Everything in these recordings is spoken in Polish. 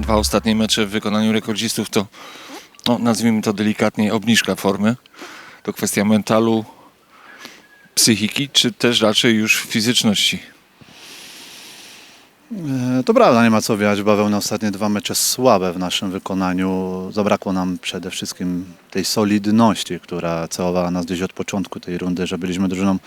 dwa ostatnie mecze w wykonaniu rekordzistów to, no, nazwijmy to delikatnie, obniżka formy. To kwestia mentalu, psychiki, czy też raczej już fizyczności. E, To prawda, nie ma co wijać bawełny. Ostatnie dwa mecze słabe w naszym wykonaniu. Zabrakło nam przede wszystkim tej solidności, która całowała nas gdzieś od początku tej rundy, że byliśmy drużyną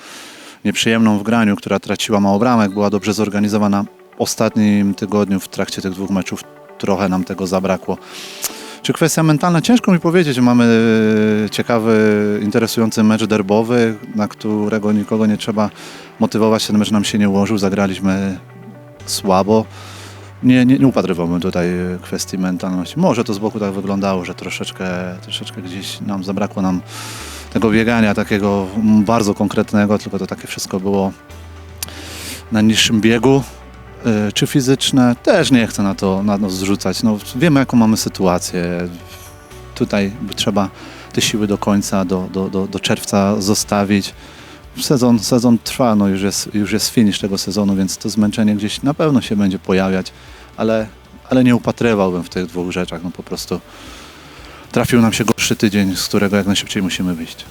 nieprzyjemną w graniu, która traciła mało bramek, była dobrze zorganizowana. W ostatnim tygodniu w trakcie tych dwóch meczów trochę nam tego zabrakło. Czy kwestia mentalna? Ciężko mi powiedzieć. Mamy e, ciekawy, interesujący mecz derbowy, na którego nikogo nie trzeba motywować. Ten mecz nam się nie ułożył. Zagraliśmy słabo. Nie, nie, nie upatrywałbym tutaj e, kwestii mentalności. Może to z boku tak wyglądało, że troszeczkę, troszeczkę gdzieś nam zabrakło nam tego biegania takiego bardzo konkretnego, tylko to takie wszystko było na niższym biegu. E, Czy fizyczne? Też nie chcę na to, na to zrzucać. No, wiemy, jaką mamy sytuację. Tutaj trzeba te siły do końca, do, do, do, do czerwca zostawić. Sezon, sezon trwa, no już jest, już jest finish tego sezonu, więc to zmęczenie gdzieś na pewno się będzie pojawiać, ale, ale nie upatrywałbym w tych dwóch rzeczach. No po prostu trafił nam się gorszy tydzień, z którego jak najszybciej musimy wyjść.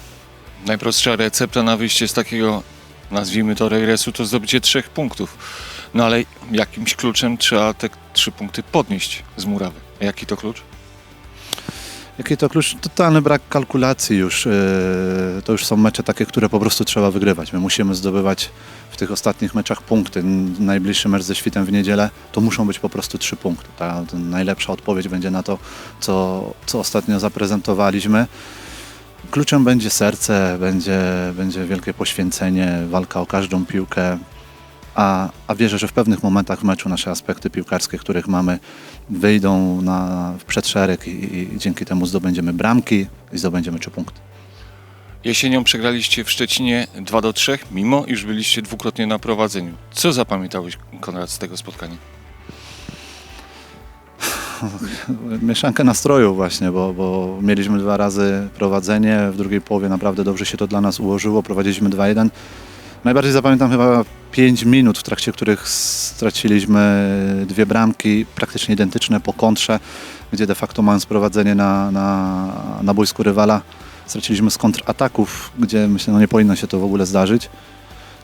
Najprostsza recepta na wyjście z takiego, nazwijmy to regresu, to zdobycie trzech punktów. No ale jakimś kluczem trzeba te trzy punkty podnieść z murawy. A Jaki to klucz? Jaki to klucz? Totalny brak kalkulacji już. Yy, To już są mecze takie, które po prostu trzeba wygrywać. My musimy zdobywać w tych ostatnich meczach punkty. Najbliższy mecz ze Świtem w niedzielę to muszą być po prostu trzy punkty. Ta najlepsza odpowiedź będzie na to, co, co ostatnio zaprezentowaliśmy. Kluczem będzie serce, będzie, będzie wielkie poświęcenie, walka o każdą piłkę. A, a wierzę, że w pewnych momentach w meczu nasze aspekty piłkarskie, których mamy, wyjdą na, w przedszereg i, i, dzięki temu zdobędziemy bramki i zdobędziemy trzy punkty. Jesienią przegraliście w Szczecinie 2 do 3, mimo iż byliście dwukrotnie na prowadzeniu. Co zapamiętałeś, Konrad, z tego spotkania? Mieszankę nastroju właśnie, bo, bo mieliśmy dwa razy prowadzenie, w drugiej połowie naprawdę dobrze się to dla nas ułożyło, prowadziliśmy 2-1. Najbardziej zapamiętam chyba 5 minut, w trakcie których straciliśmy dwie bramki praktycznie identyczne po kontrze, gdzie de facto mając prowadzenie na, na, na boisku rywala, straciliśmy z kontrataków, gdzie myślę, no nie powinno się to w ogóle zdarzyć.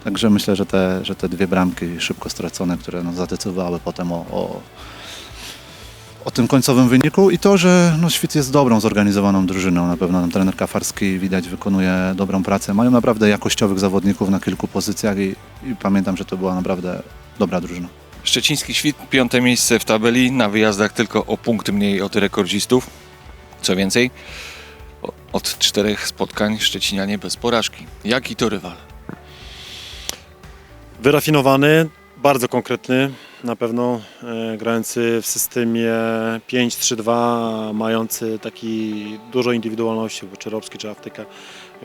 Także myślę, że te, że te dwie bramki szybko stracone, które no, zadecydowały potem o, o, o tym końcowym wyniku i to, że no, Świt jest dobrą, zorganizowaną drużyną. Na pewno tam trener Kafarski widać wykonuje dobrą pracę. Mają naprawdę jakościowych zawodników na kilku pozycjach i, i pamiętam, że to była naprawdę dobra drużyna. Szczeciński Świt, piąte miejsce w tabeli, na wyjazdach tylko o punkt mniej od rekordzistów. Co więcej, od czterech spotkań Szczecinianie bez porażki. Jaki to rywal? Wyrafinowany, bardzo konkretny, na pewno e, grający w systemie 5-3-2, mający taki dużo indywidualności, bo czy Robski, czy Aftyka,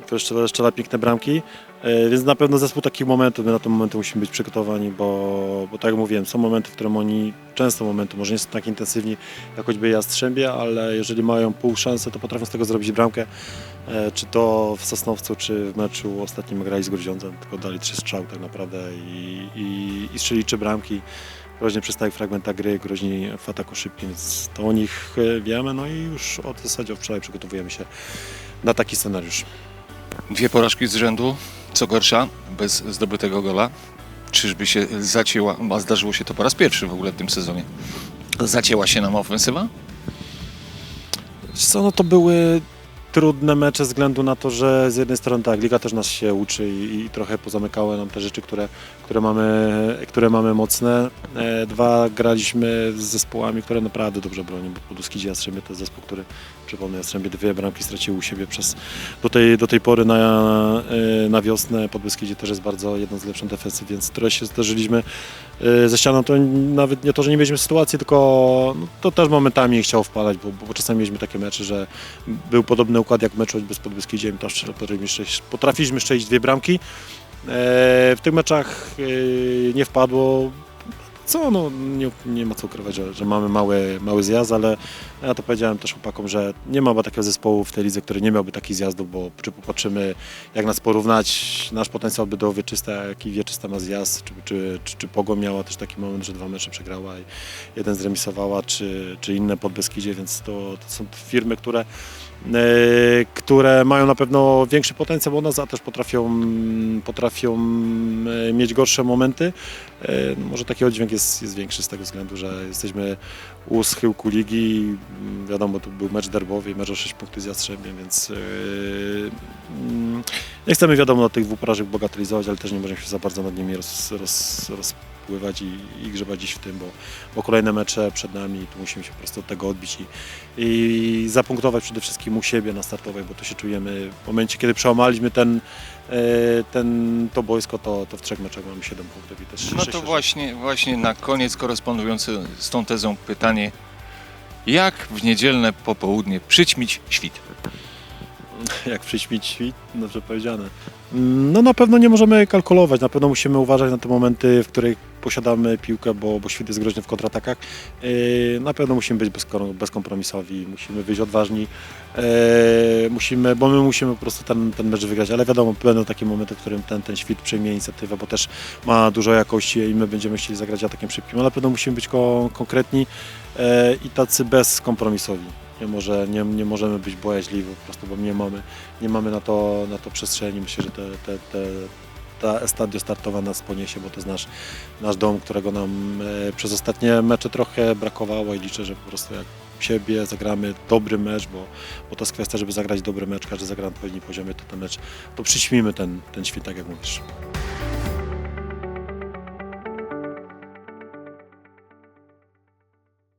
który strzela, piękne bramki, e, więc na pewno zespół takich momentów, my na te momenty musimy być przygotowani, bo, bo tak jak mówiłem, są momenty, w którym oni, często momenty, może nie są tak intensywni jak choćby Jastrzębie, ale jeżeli mają pół szansy, to potrafią z tego zrobić bramkę, E, czy to w Sosnowcu, czy w meczu ostatnim grali z Grudziądzem, tylko dali trzy strzały tak naprawdę i, i, i strzeli trzy bramki. Groźnie przy stałych fragmentach gry, groźni w ataku szybkim, więc to o nich e, wiemy, no i już od zasadzie od wczoraj przygotowujemy się na taki scenariusz. Dwie porażki z rzędu, co gorsza, bez zdobytego gola. Czyżby się zacięła, a zdarzyło się to po raz pierwszy w ogóle w tym sezonie. Zacięła się nam ofensywa? Co, no to były trudne mecze ze względu na to, że z jednej strony tak, liga też nas się uczy i, i trochę pozamykały nam te rzeczy, które, które, mamy, które mamy mocne. E, dwa, graliśmy z zespołami, które naprawdę dobrze bronią, bo Podłuskidzie Jastrzębie to jest zespół, który, przypomnę, Jastrzębie dwie bramki stracił u siebie przez, do, tej, do tej pory na, e, na wiosnę. Podbeskidzie też jest bardzo jedną z lepszych defensyw, więc które się zderzyliśmy e, ze ścianą, to nawet nie to, że nie mieliśmy sytuacji, tylko no, to też momentami nie chciało wpalać, bo, bo czasami mieliśmy takie mecze, że był podobny jak w meczu choćby z Podbeskidziem, też potrafiliśmy strzelić- potrafiliśmy strzelić dwie bramki. E, W tych meczach e, nie wpadło. Co, no nie, nie ma co ukrywać, że, że mamy mały, mały zjazd, ale ja to powiedziałem też chłopakom, że nie ma chyba takiego zespołu w tej lidze, który nie miałby takich zjazdów, bo czy popatrzymy, jak nas porównać, nasz potencjał by do Wieczysta, jaki Wieczysta ma zjazd, czy, czy, czy, czy miała też taki moment, że dwa mecze przegrała i jeden zremisowała, czy, czy inne pod Beskidzie, więc to, to są firmy, które e, które mają na pewno większy potencjał nas, a też potrafią, potrafią e, mieć gorsze momenty. E, Może taki oddźwięk jest, jest większy z tego względu, że jesteśmy u schyłku ligi. Mm, Wiadomo, to był mecz derbowy, mecz o 6 punktów z Jastrzębiem, więc e, mm, nie chcemy wiadomo na tych dwóch porażek bagatelizować, ale też nie możemy się za bardzo nad nimi roz, roz, rozpływać i, i grzebać dziś w tym, bo, bo kolejne mecze przed nami i tu musimy się po prostu od tego odbić i, i zapunktować przede wszystkim u siebie na startowej, bo to się czujemy w momencie, kiedy przełamaliśmy ten, e, ten, to boisko, to, to w trzech meczach mamy 7 punktów i też No to właśnie, właśnie na koniec korespondujące z tą tezą pytanie. Jak w niedzielne popołudnie przyćmić świt? jak przyśmieć świt, dobrze powiedziane. No na pewno nie możemy kalkulować, na pewno musimy uważać na te momenty, w których posiadamy piłkę, bo, bo świt jest groźny w kontratakach. Yy, Na pewno musimy być bezko- bezkompromisowi, musimy być odważni, yy, musimy, bo my musimy po prostu ten, ten mecz wygrać, ale wiadomo, będą takie momenty, w którym ten, ten świt przejmie inicjatywę, bo też ma dużo jakości i my będziemy chcieli zagrać atakiem szybkim, ale na pewno musimy być ko- konkretni yy, i tacy bezkompromisowi. Nie, może, nie, nie możemy być bojaźliwi po prostu, bo nie mamy, nie mamy na, to, na to przestrzeni. Myślę, że te, te, te, ta stadio startowa nas poniesie, bo to jest nasz, nasz dom, którego nam e, przez ostatnie mecze trochę brakowało i liczę, że po prostu jak siebie zagramy dobry mecz, bo, bo to jest kwestia, żeby zagrać dobry mecz, każdy zagra na odpowiednim poziomie, to ten mecz, to przyćmimy ten, ten świt, tak jak mówisz.